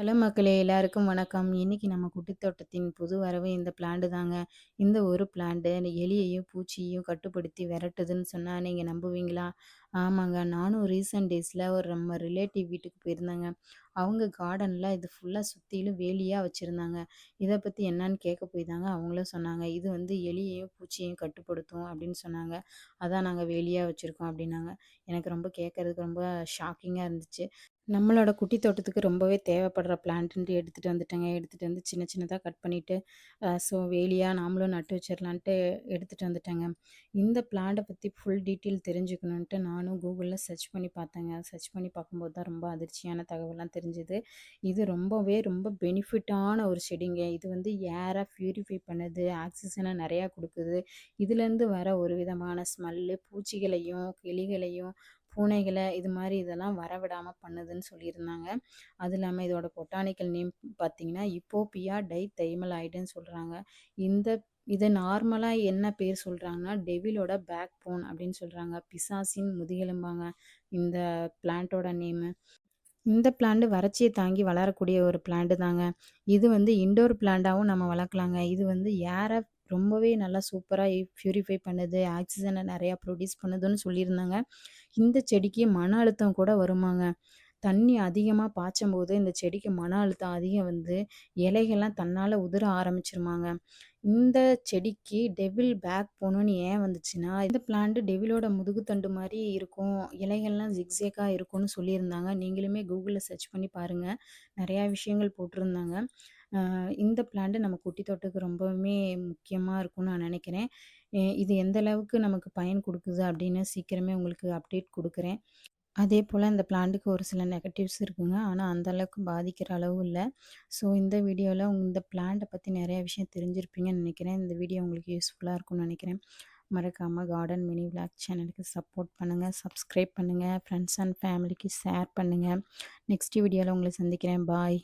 Hello மக்களே எல்லாருக்கும் வணக்கம். இன்னைக்கு நம்ம குட்டி தோட்டத்தின் புது வரவு இந்த பிளான்ட் தாங்க. இந்த ஒரு பிளான்ட்டு எலியையும் பூச்சியையும் கட்டுப்படுத்தி விரட்டுதுன்னு சொன்னால் நீங்கள் நம்புவீங்களா? ஆமாங்க. நானும் ரீசெண்ட் டேஸில் ஒரு நம்ம ரிலேட்டிவ் வீட்டுக்கு போயிருந்தேங்க. அவங்க கார்டனில் இது ஃபுல்லாக சுற்றிலும் வேலியாக வச்சுருந்தாங்க. இதை பற்றி என்னன்னு கேட்க போய் தாங்க அவங்களும் சொன்னாங்க. இது வந்து எலியையும் பூச்சியையும் கட்டுப்படுத்தும் அப்படின்னு சொன்னாங்க. அதான் நாங்கள் வேலியாக வச்சுருக்கோம் அப்படின்னாங்க. எனக்கு ரொம்ப கேட்குறதுக்கு ரொம்ப ஷாக்கிங்காக இருந்துச்சு. நம்மளோட குட்டி தோட்டத்துக்கு ரொம்பவே தேவைப்படுற பிளான்ட்டு எடுத்துகிட்டு வந்துட்டேங்க. எடுத்துகிட்டு வந்து சின்ன சின்னதாக கட் பண்ணிவிட்டு ஸோ வேலியாக நாமளும் நட்டு வச்சிடலான்ட்டு எடுத்துகிட்டு வந்துட்டேங்க. இந்த பிளான்ட்டை பற்றி ஃபுல் டீட்டெயில் தெரிஞ்சுக்கணுன்ட்டு நானும் கூகுளில் சர்ச் பண்ணி பார்த்தேங்க சர்ச் பண்ணி பார்க்கும்போது தான் ரொம்ப அதிர்ச்சியான தகவலாம் தெரிஞ்சுது. இது ரொம்பவே ரொம்ப பெனிஃபிட்டான ஒரு செடிங்க. இது வந்து ஏராக ப்யூரிஃபை பண்ணுது ஆக்சிஜனை நிறையா கொடுக்குது. இதுலேருந்து வர ஒரு விதமான ஸ்மெல்லு பூச்சிகளையும் கிளிகளையும் பூனைகளை இது மாதிரி இதெல்லாம் வரவிடாமல் பண்ணுதுன்னு சொல்லியிருந்தாங்க. அது இல்லாமல் இதோட பொட்டானிக்கல் நேம் பார்த்தீங்கன்னா இப்போபியா டை தைமலாய்டுன்னு சொல்கிறாங்க இந்த இதை நார்மலாக என்ன பேர் சொல்கிறாங்கன்னா டெவிலோட பேக் போன் அப்படின்னு சொல்கிறாங்க பிசாசின் முதுகெலும்பாங்க இந்த பிளான்ட்டோட நேமு. இந்த பிளான்ட் வறட்சியை தாங்கி வளரக்கூடிய ஒரு பிளான்ட் தாங்க. இது வந்து இண்டோர் பிளான்ட்டாகவும் நம்ம வளர்க்கலாங்க. இது வந்து ஏரை ரொம்பவே நல்லா சூப்பராக ப்யூரிஃபை பண்ணுது ஆக்சிஜனை நிறையா ப்ரொடியூஸ் பண்ணுதுன்னு சொல்லியிருந்தாங்க. இந்த செடிக்கு மன அழுத்தம் கூட வருமாங்க. தண்ணி அதிகமாக பாய்ச்சும் போது இந்த செடிக்கு மன அழுத்தம் அதிகம் வந்து இலைகள்லாம் தன்னால் உதிர ஆரம்பிச்சிருமாங்க. இந்த செடிக்கு டெவில் பேக் போகணுன்னு ஏன் வந்துச்சுன்னா இந்த பிளான்ட்டு டெவிலோட முதுகுத்தண்டு மாதிரி இருக்கும் இலைகள்லாம் ஜிக்ஸேக்காக இருக்கும்னு சொல்லியிருந்தாங்க. நீங்களுமே கூகுளில் சர்ச் பண்ணி பாருங்கள் நிறையா விஷயங்கள் போட்டிருந்தாங்க. இந்த பிளான்ட் நம்ம குட்டி தோட்டத்துக்கு ரொம்பவுமே முக்கியமாக இருக்கும்னு நான் நினைக்கிறேன். இது எந்த அளவுக்கு நமக்கு பயன் கொடுக்குது அப்படின்னு சீக்கிரமே உங்களுக்கு அப்டேட் கொடுக்குறேன். அதே போல் இந்த பிளான்ட்டுக்கு ஒரு சில நெகட்டிவ்ஸ் இருக்குங்க. ஆனால் அந்த அளவுக்கு பாதிக்கிற அளவு இல்லை. ஸோ இந்த வீடியோவில் இந்த பிளான்ட்டை பற்றி நிறைய விஷயம் தெரிஞ்சிருப்பீங்கன்னு நினைக்கிறேன். இந்த வீடியோ உங்களுக்கு யூஸ்ஃபுல்லாக இருக்கும்னு நினைக்கிறேன். மறக்காமல் கார்டன் மினி விளாக் சேனலுக்கு சப்போர்ட் பண்ணுங்கள் சப்ஸ்கிரைப் பண்ணுங்கள் ஃப்ரெண்ட்ஸ் அண்ட் ஃபேமிலிக்கு ஷேர் பண்ணுங்கள் நெக்ஸ்ட் வீடியோவில் உங்களை சந்திக்கிறேன். பாய்.